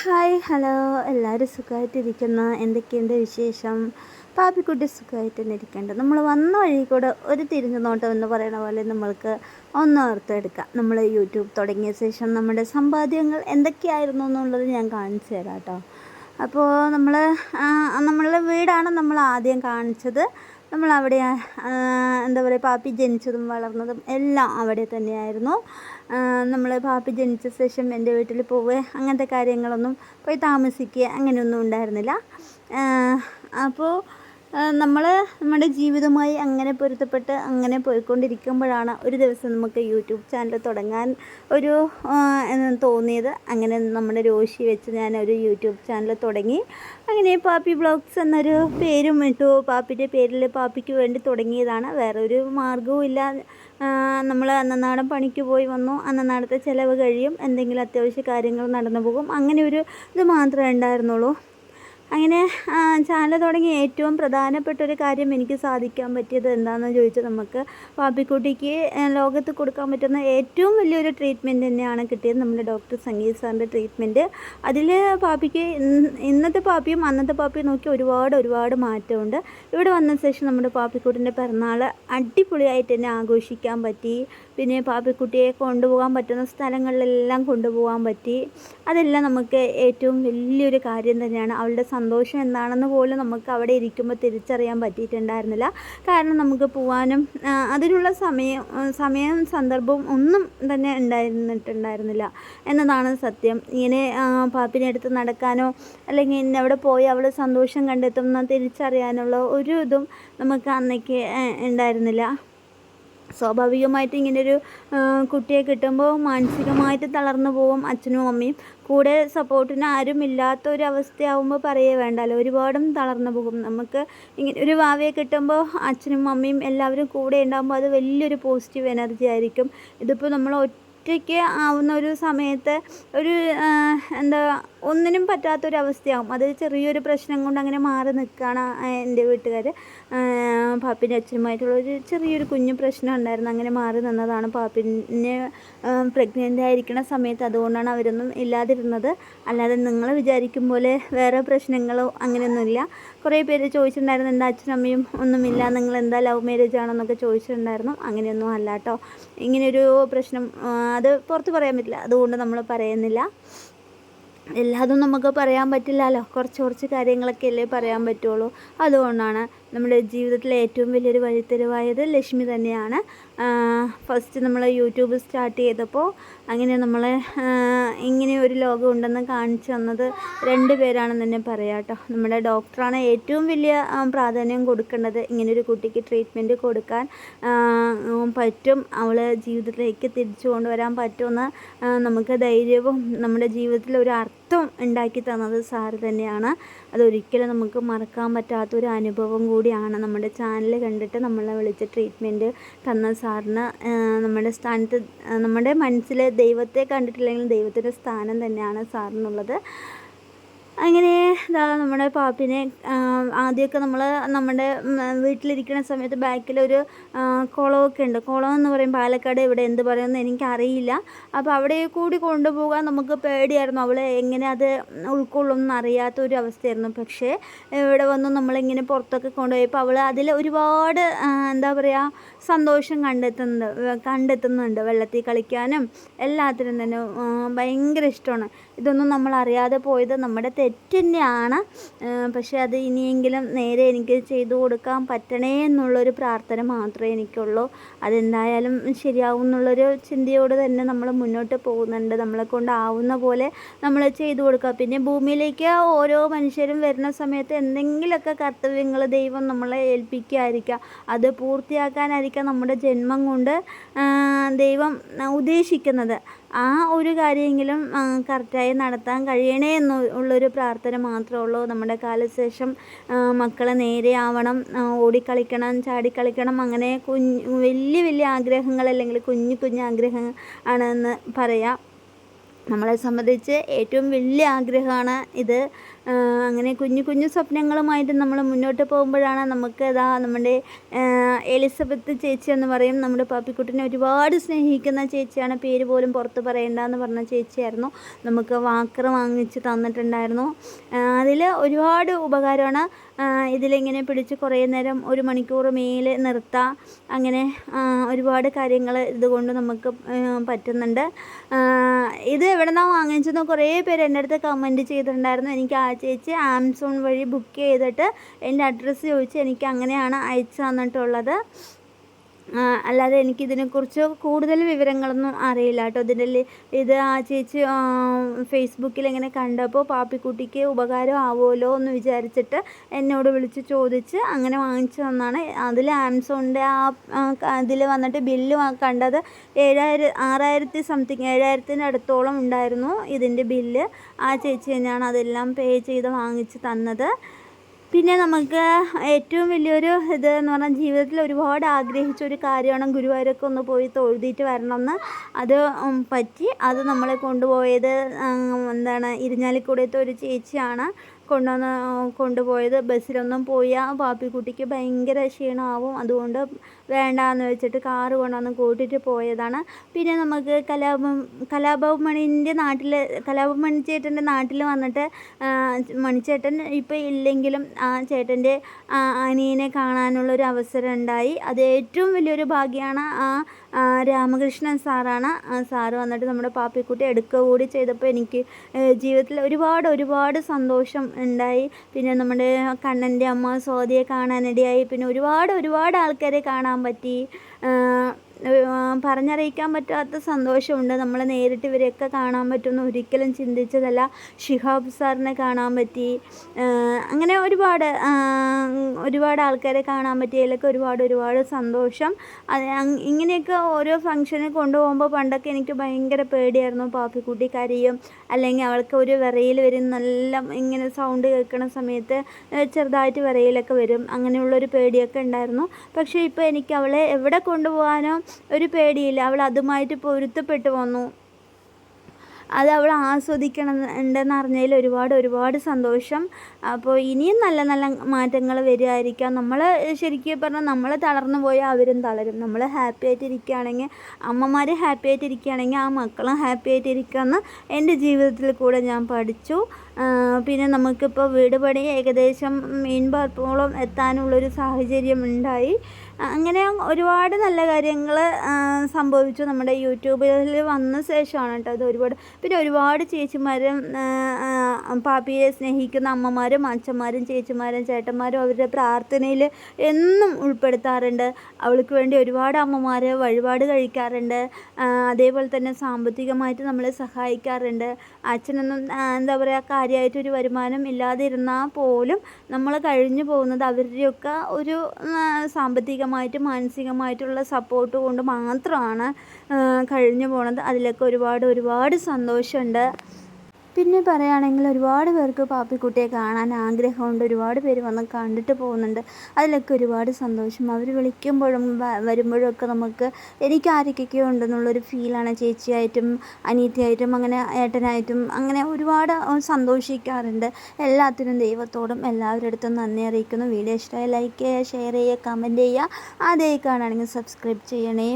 Hi hello. എല്ലാവരും സുഖമായിട്ടിരിക്കുന്ന? എന്തൊക്കെയുണ്ട് വിശേഷം? പാപ്പിക്കുട്ടി സുഖമായിട്ട് തന്നെ ഇരിക്കേണ്ടത് നമ്മൾ വന്ന വഴി കൂടെ ഒരു തിരിഞ്ഞു നോട്ടം എന്ന് പറയുന്ന പോലെ നമ്മൾക്ക് ഒന്ന് ഓർത്തെടുക്കാം നമ്മൾ യൂട്യൂബ് തുടങ്ങിയ ശേഷം നമ്മുടെ സമ്പാദ്യങ്ങൾ എന്തൊക്കെയായിരുന്നു എന്നുള്ളത് ഞാൻ കാണിച്ചു തരാം കേട്ടോ. അപ്പോൾ നമ്മൾ നമ്മളുടെ വീടാണ് നമ്മൾ ആദ്യം കാണിച്ചത്. നമ്മൾ അവിടെ എന്താ പറയുക പാപ്പി ജനിച്ചതും വളർന്നതും എല്ലാം അവിടെ തന്നെയായിരുന്നു. നമ്മൾ പാപ്പി ജനിച്ച ശേഷം എന്റെ വീട്ടിൽ പോവുക അങ്ങനത്തെ കാര്യങ്ങളൊന്നും പോയി താമസിക്കുക അങ്ങനെയൊന്നും ഉണ്ടായിരുന്നില്ല. അപ്പോൾ നമ്മൾ നമ്മുടെ ജീവിതമായി അങ്ങനെ പൊരുത്തപ്പെട്ട് അങ്ങനെ പോയിക്കൊണ്ടിരിക്കുമ്പോഴാണ് ഒരു ദിവസം നമുക്ക് യൂട്യൂബ് ചാനൽ തുടങ്ങാൻ ഒരു തോന്നിയത്. അങ്ങനെ നമ്മുടെ രോഷി വെച്ച് ഞാൻ ഒരു യൂട്യൂബ് ചാനൽ തുടങ്ങി. അങ്ങനെ പാപ്പി ബ്ലോഗ്സ് എന്നൊരു പേരും ഇട്ടു. പാപ്പിന്റെ പേരിൽ പാപ്പിക്ക് വേണ്ടി തുടങ്ങിയതാണ്. വേറെ ഒരു മാർഗവും ഇല്ല നമ്മൾ അന്നനാടൻ പണിക്ക് പോയി വന്നു. അന്നനാടത്തെ ചിലവ് കഴിയും. എന്തെങ്കിലും അത്യാവശ്യ കാര്യങ്ങൾ നടന്നു പോകും. അങ്ങനെ ഒരു ഇത് മാത്രമേ ഉണ്ടായിരുന്നുള്ളൂ. അങ്ങനെ ചാനൽ തുടങ്ങി ഏറ്റവും പ്രധാനപ്പെട്ട ഒരു കാര്യം എനിക്ക് സാധിക്കാൻ പറ്റിയത് എന്താണെന്ന് ചോദിച്ചാൽ നമുക്ക് പാപ്പിക്കുട്ടിക്ക് ലോകത്ത് കൊടുക്കാൻ പറ്റുന്ന ഏറ്റവും വലിയൊരു ട്രീറ്റ്മെന്റ് തന്നെയാണ് കിട്ടിയത് നമ്മുടെ ഡോക്ടർ സംഗീത് സാറിന്റെ ട്രീറ്റ്മെന്റ് അതിൽ പാപ്പിക്ക് ഇന്നത്തെ പാപ്പിയും അന്നത്തെ പാപ്പിയും നോക്കി ഒരുപാട് ഒരുപാട് മാറ്റമുണ്ട്. ഇവിടെ വന്ന ശേഷം നമ്മുടെ പാപ്പിക്കുട്ടിന്റെ പിറന്നാൾ അടിപൊളിയായിട്ട് തന്നെ ആഘോഷിക്കാൻ പറ്റി. പിന്നെ പാപ്പിക്കുട്ടിയെ കൊണ്ടുപോകാൻ പറ്റുന്ന സ്ഥലങ്ങളിലെല്ലാം കൊണ്ടുപോകാൻ പറ്റി. അതെല്ലാം നമുക്ക് ഏറ്റവും വലിയൊരു കാര്യം തന്നെയാണ്. അവളുടെ സന്തോഷം എന്താണെന്ന് പോലും നമുക്ക് അവിടെ ഇരിക്കുമ്പോൾ തിരിച്ചറിയാൻ പറ്റിയിട്ടുണ്ടായിരുന്നില്ല. കാരണം നമുക്ക് പോകാനും അതിനുള്ള സമയം സമയം സന്ദർഭവും ഒന്നും തന്നെ ഉണ്ടായിരുന്നിട്ടുണ്ടായിരുന്നില്ല എന്നതാണ് സത്യം. ഇങ്ങനെ പാപ്പിനെ അടുത്ത് നടക്കാനോ അല്ലെങ്കിൽ ഇന്ന അവിടെ പോയി അവൾ സന്തോഷം കണ്ടെത്തുന്ന തിരിച്ചറിയാനുള്ള ഒരു ഇതും നമുക്ക് അന്നേക്ക് ഉണ്ടായിരുന്നില്ല. സ്വാഭാവികമായിട്ട് ഇങ്ങനൊരു കുട്ടിയെ കിട്ടുമ്പോൾ മാനസികമായിട്ട് തളർന്നു പോവും അച്ഛനും അമ്മയും. കൂടെ സപ്പോർട്ടിന് ആരും ഇല്ലാത്ത ഒരു അവസ്ഥയാവുമ്പോൾ പറയേ വേണ്ടല്ലോ. ഒരുപാടും തളർന്നു പോകും. നമുക്ക് ഇങ്ങനെ ഒരു വാവയെ കിട്ടുമ്പോൾ അച്ഛനും അമ്മയും എല്ലാവരും കൂടെ ഉണ്ടാകുമ്പോൾ അത് വലിയൊരു പോസിറ്റീവ് എനർജി ആയിരിക്കും. ഇതിപ്പോൾ നമ്മൾ ഒറ്റയ്ക്ക് ആവുന്ന ഒരു സമയത്ത് ഒരു എന്താ ഒന്നിനും പറ്റാത്തൊരവസ്ഥയാവും. അത് ചെറിയൊരു പ്രശ്നം കൊണ്ട് അങ്ങനെ മാറി നിൽക്കുകയാണ് എന്റെ വീട്ടുകാർ പാപ്പിന്റെ അച്ഛനുമായിട്ടുള്ള ഒരു ചെറിയൊരു കുഞ്ഞു പ്രശ്നം ഉണ്ടായിരുന്നു. അങ്ങനെ മാറി നിന്നതാണ് പാപ്പിനെ പ്രഗ്നന്റ് ആയിരിക്കുന്ന സമയത്ത്. അതുകൊണ്ടാണ് അവരൊന്നും ഇല്ലാതിരുന്നത്. അല്ലാതെ നിങ്ങൾ വിചാരിക്കും പോലെ വേറെ പ്രശ്നങ്ങളോ അങ്ങനെയൊന്നുമില്ല. കുറേ പേര് ചോദിച്ചിട്ടുണ്ടായിരുന്നു എന്റെ അച്ഛനും അമ്മയും ഒന്നുമില്ല? നിങ്ങൾ എന്താ ലവ് മാരേജ് ആണെന്നൊക്കെ ചോദിച്ചിട്ടുണ്ടായിരുന്നു. അങ്ങനെയൊന്നും അല്ല കേട്ടോ. ഇങ്ങനെയൊരു പ്രശ്നം അത് പുറത്ത് പറയാൻ പറ്റില്ല. അതുകൊണ്ട് നമ്മൾ പറയുന്നില്ല. എല്ലാതും നമുക്ക് പറയാൻ പറ്റില്ലല്ലോ. കുറച്ച് കുറച്ച് കാര്യങ്ങളൊക്കെ അല്ലേ പറയാൻ പറ്റുള്ളൂ. അതുകൊണ്ടാണ് നമ്മുടെ ജീവിതത്തിലെ ഏറ്റവും വലിയൊരു വഴിത്തിരിവായത് ലക്ഷ്മി തന്നെയാണ്. ഫസ്റ്റ് നമ്മൾ യൂട്യൂബ് സ്റ്റാർട്ട് ചെയ്തപ്പോൾ അങ്ങനെ നമ്മളെ ഇങ്ങനെ ഒരു ലോകം ഉണ്ടെന്ന് കാണിച്ചു തന്നത് രണ്ട് പേരാണെന്ന് തന്നെ പറയാം കേട്ടോ നമ്മുടെ ഡോക്ടറാണ് ഏറ്റവും വലിയ പ്രാധാന്യം കൊടുക്കേണ്ടത് ഇങ്ങനൊരു കുട്ടിക്ക് ട്രീറ്റ്മെന്റ് കൊടുക്കാൻ പറ്റും. അവൾ ജീവിതത്തിലേക്ക് തിരിച്ചു കൊണ്ടുവരാൻ പറ്റുമെന്ന് നമുക്ക് ധൈര്യവും നമ്മുടെ ജീവിതത്തിൽ ഒരു അർത്ഥം ഉണ്ടാക്കി തന്നത് സാറ് തന്നെയാണ്. അതൊരിക്കലും നമുക്ക് മറക്കാൻ പറ്റാത്തൊരു അനുഭവം കൂടിയാണ് നമ്മുടെ ചാനൽ കണ്ടിട്ട് നമ്മളെ വിളിച്ച ട്രീറ്റ്മെന്റ് തന്ന സാറിന് നമ്മുടെ സ്ഥാനത്ത് നമ്മുടെ മനസ്സിലെ ദൈവത്തെ കണ്ടിട്ടില്ലെങ്കിൽ ദൈവത്തിന്റെ സ്ഥാനം തന്നെയാണ് സാറിനുള്ളത്. അങ്ങനെ ഇതാ നമ്മുടെ പാപ്പിനെ ആദ്യമൊക്കെ നമ്മൾ നമ്മുടെ വീട്ടിലിരിക്കുന്ന സമയത്ത് ബാക്കിലൊരു കുളമൊക്കെ ഉണ്ട്. കുളം എന്ന് പറയും പാലക്കാട് ഇവിടെ എന്ത് പറയുമെന്ന് എനിക്കറിയില്ല. അപ്പോൾ അവിടെ കൂടി കൊണ്ടുപോകാൻ നമുക്ക് പേടിയായിരുന്നു. അവൾ എങ്ങനെ അത് ഉൾക്കൊള്ളുമെന്ന് അറിയാത്ത ഒരു അവസ്ഥയായിരുന്നു പക്ഷേ ഇവിടെ വന്ന് നമ്മളിങ്ങനെ പുറത്തൊക്കെ കൊണ്ടുപോയപ്പോൾ അവൾ അതിൽ ഒരുപാട് എന്താ പറയുക സന്തോഷം കണ്ടെത്തുന്നുണ്ട് കണ്ടെത്തുന്നുണ്ട്. വെള്ളത്തിൽ കളിക്കാനും എല്ലാത്തിനും തന്നെ ഭയങ്കര ഇഷ്ടമാണ്. ഇതൊന്നും നമ്മൾ അറിയാതെ പോയത് നമ്മുടെ തെറ്റ് തന്നെയാണ് പക്ഷേ അത് ഇനിയെങ്കിലും നേരെ എനിക്ക് ചെയ്തു കൊടുക്കാൻ പറ്റണേ എന്നുള്ളൊരു പ്രാർത്ഥന മാത്രമേ എനിക്കുള്ളൂ. അതെന്തായാലും ശരിയാവും എന്നുള്ളൊരു ചിന്തയോട് തന്നെ നമ്മൾ മുന്നോട്ട് പോകുന്നുണ്ട്. നമ്മളെ കൊണ്ടാവുന്ന പോലെ നമ്മൾ ചെയ്തു കൊടുക്കുക. പിന്നെ ഭൂമിയിലേക്ക് ഓരോ മനുഷ്യരും വരുന്ന സമയത്ത് എന്തെങ്കിലുമൊക്കെ കർത്തവ്യങ്ങൾ ദൈവം നമ്മളെ ഏൽപ്പിക്കുകയായിരിക്കാം അത് പൂർത്തിയാക്കാനായിരിക്കാം നമ്മുടെ ജന്മം കൊണ്ട് ദൈവം ഉദ്ദേശിക്കുന്നത്. ആ ഒരു കാര്യമെങ്കിലും കറക്റ്റായി നടത്താൻ കഴിയണേ എന്ന് ഉള്ളൊരു പ്രാർത്ഥന മാത്രമേ ഉള്ളൂ. നമ്മുടെ കാലശേഷം മക്കളെ നേരെ ആവണം ഓടിക്കളിക്കണം ചാടിക്കളിക്കണം അങ്ങനെ കുഞ്ഞ് വലിയ വലിയ ആഗ്രഹങ്ങൾ അല്ലെങ്കിൽ കുഞ്ഞു കുഞ്ഞു ആഗ്രഹങ്ങൾ ആണെന്ന് പറയാം. നമ്മളെ സംബന്ധിച്ച് ഏറ്റവും വലിയ ആഗ്രഹമാണ് ഇത്. അങ്ങനെ കുഞ്ഞു കുഞ്ഞു സ്വപ്നങ്ങളുമായിട്ട് നമ്മൾ മുന്നോട്ട് പോകുമ്പോഴാണ് നമുക്ക് ഇതാ നമ്മുടെ എലിസബത്ത് ചേച്ചി എന്ന് പറയും. നമ്മുടെ പാപ്പിക്കുട്ടിനെ ഒരുപാട് സ്നേഹിക്കുന്ന ചേച്ചിയാണ്. പേര് പോലും പുറത്ത് പറയണ്ടെന്ന് പറഞ്ഞ ചേച്ചിയായിരുന്നു. നമുക്ക് വാക്കർ വാങ്ങിച്ച് തന്നിട്ടുണ്ടായിരുന്നു. അതിൽ ഒരുപാട് ഉപകാരമാണ്. ഇതിലിങ്ങനെ പിടിച്ച് കുറേ നേരം ഒരു മണിക്കൂർ മേൽ നിർത്താം. അങ്ങനെ ഒരുപാട് കാര്യങ്ങൾ ഇതുകൊണ്ട് നമുക്ക് പറ്റുന്നുണ്ട്. ഇത് എവിടെ നിന്നാണ് വാങ്ങിച്ചെന്ന് കുറേ പേര് എന്റെ അടുത്ത് കമന്റ് ചെയ്തിട്ടുണ്ടായിരുന്നു. എനിക്ക് ആ ചേച്ചി ആമസോൺ വഴി ബുക്ക് ചെയ്തിട്ട് എന്റെ അഡ്രസ്സ് ചോദിച്ച് എനിക്ക് അങ്ങനെയാണ് അയച്ചു തന്നിട്ടുള്ളത് അല്ലാതെ എനിക്കിതിനെക്കുറിച്ച് കൂടുതൽ വിവരങ്ങളൊന്നും അറിയില്ല കേട്ടോ. ഇതിന്റെ ഇത് ആ ചേച്ചി ഫേസ്ബുക്കിൽ ഇങ്ങനെ കണ്ടപ്പോൾ പാപ്പിക്കുട്ടിക്ക് ഉപകാരം ആവുമല്ലോ എന്ന് വിചാരിച്ചിട്ട് എന്നോട് വിളിച്ച് ചോദിച്ച് അങ്ങനെ വാങ്ങിച്ചു തന്നാണ്. അതിൽ ആമസോണിന്റെ ആ അതിൽ വന്നിട്ട് ബില്ല് കണ്ടത് ഏഴായിരം ആറായിരത്തി സംതിങ് ഏഴായിരത്തിന്റെ അടുത്തോളം ഉണ്ടായിരുന്നു ഇതിന്റെ ബില്ല്. ആ ചേച്ചി തന്നെയാണ് അതെല്ലാം പേ ചെയ്ത് വാങ്ങിച്ച് തന്നത്. പിന്നെ നമുക്ക് ഏറ്റവും വലിയൊരു ഇത് എന്ന് പറഞ്ഞാൽ ജീവിതത്തിൽ ഒരുപാട് ആഗ്രഹിച്ച ഒരു കാര്യമാണ് ഗുരുവായൂരൊക്കെ ഒന്ന് പോയി തൊഴുതിയിട്ട് വരണമെന്ന്. അത് പറ്റി. അത് നമ്മളെ കൊണ്ടുപോയത് എന്താണ് ഇരിഞ്ഞാലിക്കൂടത്തെ ഒരു ചേച്ചിയാണ് കൊണ്ടുവന്ന് കൊണ്ടുപോയത്. ബസ്സിലൊന്നും പോയാൽ പാപ്പിക്കുട്ടിക്ക് ഭയങ്കര ക്ഷീണമാവും. അതുകൊണ്ട് വേണ്ടാന്ന് വെച്ചിട്ട് കാറ് കൊണ്ടുവന്ന് കൂട്ടിയിട്ട് പോയതാണ്. പിന്നെ നമുക്ക് കലാഭ കലാഭവൻ നാട്ടിൽ കലാഭവൻ ചേട്ടന്റെ നാട്ടിൽ വന്നിട്ട് മണിച്ചേട്ടൻ ഇപ്പോൾ ഇല്ലെങ്കിലും ആ ചേട്ടന്റെ അനിയനെ കാണാനുള്ളൊരു അവസരം ഉണ്ടായി. അത് ഏറ്റവും വലിയൊരു ഭാഗ്യമാണ് ആ രാമകൃഷ്ണൻ സാറാണ്. സാറ് വന്നിട്ട് നമ്മുടെ പാപ്പിക്കുട്ടി എടുക്കുക കൂടി ചെയ്തപ്പോൾ എനിക്ക് ജീവിതത്തിൽ ഒരുപാട് ഒരുപാട് സന്തോഷം ഉണ്ടായി. പിന്നെ നമ്മുടെ കണ്ണന്റെ അമ്മ സ്വാതിയെ കാണാനിടയായി. പിന്നെ ഒരുപാട് ഒരുപാട് ആൾക്കാരെ കാണാൻ പറ്റി പറഞ്ഞറിയിക്കാൻ പറ്റാത്ത സന്തോഷമുണ്ട്. നമ്മൾ നേരിട്ട് ഇവരെയൊക്കെ കാണാൻ പറ്റുമെന്ന് ഒരിക്കലും ചിന്തിച്ചതല്ല. ഷിഹാബ് സാറിനെ കാണാൻ പറ്റി. അങ്ങനെ ഒരുപാട് ഒരുപാട് ആൾക്കാരെ കാണാൻ പറ്റിയതിലൊക്കെ ഒരുപാട് ഒരുപാട് സന്തോഷം. ഇങ്ങനെയൊക്കെ ഓരോ ഫംഗ്ഷന് കൊണ്ടുപോകുമ്പോൾ പണ്ടൊക്കെ എനിക്ക് ഭയങ്കര പേടിയായിരുന്നു. പാപ്പിക്കുട്ടി കരയും. അല്ലെങ്കിൽ അവൾക്ക് ഒരു വിറയിൽ വരും. നല്ല ഇങ്ങനെ സൗണ്ട് കേൾക്കുന്ന സമയത്ത് ചെറുതായിട്ട് വിറയിലൊക്കെ വരും. അങ്ങനെയുള്ളൊരു പേടിയൊക്കെ ഉണ്ടായിരുന്നു. പക്ഷേ ഇപ്പോൾ എനിക്ക് അവളെ എവിടെ കൊണ്ടുപോകാനോ ഒരു പേടിയില്ല. അവൾ അതുമായിട്ട് പൊരുത്തപ്പെട്ടു വന്നു. അത് അവൾ ആസ്വദിക്കണം ഉണ്ടെന്ന് അറിഞ്ഞതിൽ ഒരുപാട് ഒരുപാട് സന്തോഷം. അപ്പോൾ ഇനിയും നല്ല നല്ല മാറ്റങ്ങൾ വരികയായിരിക്കാം. നമ്മൾ ശരിക്കും പറഞ്ഞാൽ നമ്മൾ തളർന്നു പോയാൽ അവരും തളരും. നമ്മൾ ഹാപ്പി ആയിട്ടിരിക്കുകയാണെങ്കിൽ അമ്മമാർ ഹാപ്പി ആയിട്ടിരിക്കുകയാണെങ്കിൽ ആ മക്കളും ഹാപ്പി ആയിട്ടിരിക്കുമെന്ന് എന്റെ ജീവിതത്തിൽ കൂടെ ഞാൻ പഠിച്ചു. പിന്നെ നമുക്കിപ്പോൾ വീട് പണി ഏകദേശം മീൻ പാർപ്പോളം എത്താനുള്ളൊരു സാഹചര്യം ഉണ്ടായി. അങ്ങനെ ഒരുപാട് നല്ല കാര്യങ്ങൾ സംഭവിച്ചു നമ്മുടെ യൂട്യൂബിൽ വന്ന ശേഷമാണ് കേട്ടോ അത് ഒരുപാട്. പിന്നെ ഒരുപാട് ചേച്ചിമാരും പാപ്പിയെ സ്നേഹിക്കുന്ന അമ്മമാരും അച്ഛന്മാരും ചേച്ചിമാരും ചേട്ടന്മാരും അവരുടെ പ്രാർത്ഥനയിൽ എന്നും ഉൾപ്പെടുത്താറുണ്ട്. അവൾക്ക് വേണ്ടി ഒരുപാട് അമ്മമാർ വഴിപാട് കഴിക്കാറുണ്ട്. അതേപോലെ തന്നെ സാമ്പത്തികമായിട്ട് നമ്മളെ സഹായിക്കാറുണ്ട്. അച്ഛനൊന്നും എന്താ പറയുക കാര്യമായിട്ടൊരു വരുമാനം ഇല്ലാതിരുന്നാൽ പോലും നമ്മൾ കഴിഞ്ഞു പോകുന്നത് അവരുടെയൊക്കെ ഒരു സാമ്പത്തികമായിട്ട് മാനസികമായിട്ടുള്ള സപ്പോർട്ട് കൊണ്ട് മാത്രമാണ് കഴിഞ്ഞു പോണത്. അതിലൊക്കെ ഒരുപാട് ഒരുപാട് സന്തോഷമുണ്ട്. പിന്നെ പറയുകയാണെങ്കിൽ ഒരുപാട് പേർക്ക് പാപ്പിക്കുട്ടിയെ കാണാൻ ആഗ്രഹമുണ്ട്. ഒരുപാട് പേര് വന്ന് കണ്ടിട്ട് പോകുന്നുണ്ട്. അതിലൊക്കെ ഒരുപാട് സന്തോഷം. അവർ വിളിക്കുമ്പോഴും വരുമ്പോഴും ഒക്കെ നമുക്ക് എനിക്ക് ആരൊക്കെയൊക്കെയോ ഉണ്ടെന്നുള്ളൊരു ഫീലാണ് ചേച്ചിയായിട്ടും അനിയത്തിയായിട്ടും അങ്ങനെ ഏട്ടനായിട്ടും അങ്ങനെ ഒരുപാട് സന്തോഷിക്കാറുണ്ട്. എല്ലാത്തിനും ദൈവത്തോടും എല്ലാവരുടെ അടുത്തും നന്ദി അറിയിക്കുന്നു. വീഡിയോ ഇഷ്ടമായി ലൈക്ക് ചെയ്യുക ഷെയർ ചെയ്യുക കമന്റ് ചെയ്യുക. ആദ്യമായി കാണുകയാണെങ്കിൽ സബ്സ്ക്രൈബ് ചെയ്യണേ.